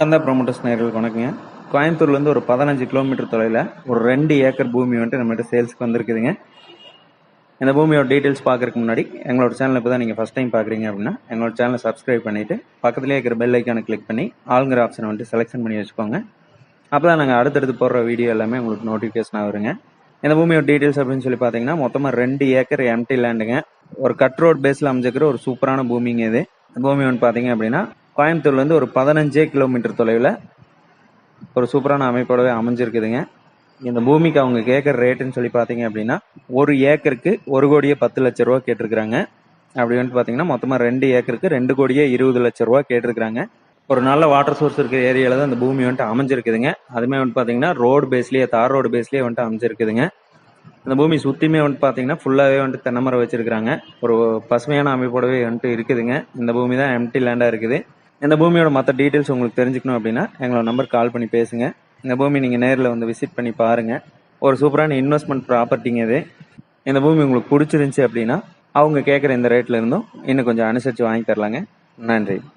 கந்தா promoters நேர்களுக்கு வணக்கங்க. கோயம்புத்தூர்லேருந்து ஒரு பதினஞ்சு கிலோமீட்டர் தொலைவில் ஒரு ரெண்டு ஏக்கர் பூமி வந்துட்டு நம்மகிட்ட சேல்ஸ்க்கு வந்திருக்குதுங்க. இந்த பூமியோட டீட்டெயில்ஸ் பார்க்கறதுக்கு முன்னாடி எங்களோட சேனல் இப்போ தான் நீங்கள் ஃபஸ்ட் டைம் பார்க்குறீங்க அப்படின்னா எங்களோட சேனலை சப்ஸ்கிரைப் பண்ணிவிட்டு பக்கத்துலேயே இருக்கிற பெல் ஐக்கானை கிளிக் பண்ணி ஆளுங்கிற ஆப்ஷனை வந்துட்டு செலெக்ஷன் பண்ணி வச்சுக்கோங்க. அப்போ தான் நாங்கள் அடுத்தடுத்து போடுற வீடியோ எல்லாமே உங்களுக்கு நோட்டிஃபிகேஷன் ஆகுங்க இந்த பூமியோட டீட்டெயில்ஸ் அப்படின்னு சொல்லி பார்த்தீங்கன்னா மொத்தமாக ரெண்டு ஏக்கர் எம்டி லேண்டுங்க ஒரு கட் ரோட் பேஸில் அமைஞ்சிருக்கிற ஒரு சூப்பரான பூமிங்க இது. பூமி வந்து பார்த்தீங்க அப்படின்னா கோயம்புத்தூர்லேருந்து ஒரு பதினஞ்சே கிலோமீட்டர் தொலைவில் ஒரு சூப்பரான அமைப்போடவே அமைஞ்சிருக்குதுங்க. இந்த பூமிக்கு அவங்க கேட்குற ரேட்டுன்னு சொல்லி பார்த்தீங்க அப்படின்னா ஒரு ஏக்கருக்கு ஒரு கோடியே பத்து லட்ச ரூபா கேட்டிருக்கிறாங்க. அப்படி வந்துட்டு பார்த்தீங்கன்னா மொத்தமாக ரெண்டு ஏக்கருக்கு ரெண்டு கோடியே இருபது லட்ச ரூபா கேட்டிருக்கிறாங்க. ஒரு நல்ல வாட்டர் சோர்ஸ் இருக்கிற ஏரியாவில் தான் இந்த பூமி வந்துட்டு அமைஞ்சிருக்குதுங்க. அதுமே வந்துட்டு பார்த்தீங்கன்னா ரோடு பேஸ்லேயே தார் ரோடு பேஸ்லேயே வந்துட்டு அமைஞ்சிருக்குதுங்க. இந்த பூமி சுற்றியுமே வந்துட்டு பார்த்தீங்கன்னா ஃபுல்லாகவே வந்துட்டு தென்னை மரம் வச்சிருக்காங்க ஒரு பசுமையான அமைப்போடவே வந்துட்டு இருக்குதுங்க. இந்த பூமி தான் எம்டி லேண்டாக இருக்குது. இந்த பூமியோட மற்ற டீட்டெயில்ஸ் உங்களுக்கு தெரிஞ்சுக்கணும் அப்படின்னா எங்களோட நம்பர் கால் பண்ணி பேசுங்க. இந்த பூமி நீங்கள் நேரில் வந்து விசிட் பண்ணி பாருங்கள் ஒரு சூப்பரான இன்வெஸ்ட்மெண்ட் ப்ராப்பர்ட்டிங்க இது. இந்த பூமி உங்களுக்கு பிடிச்சிருந்துச்சி அப்படின்னா அவங்க கேட்குற இந்த ரேட்ல இருந்தும் இன்னும் கொஞ்சம் அனுசரித்து வாங்கி தரலாங்க. நன்றி.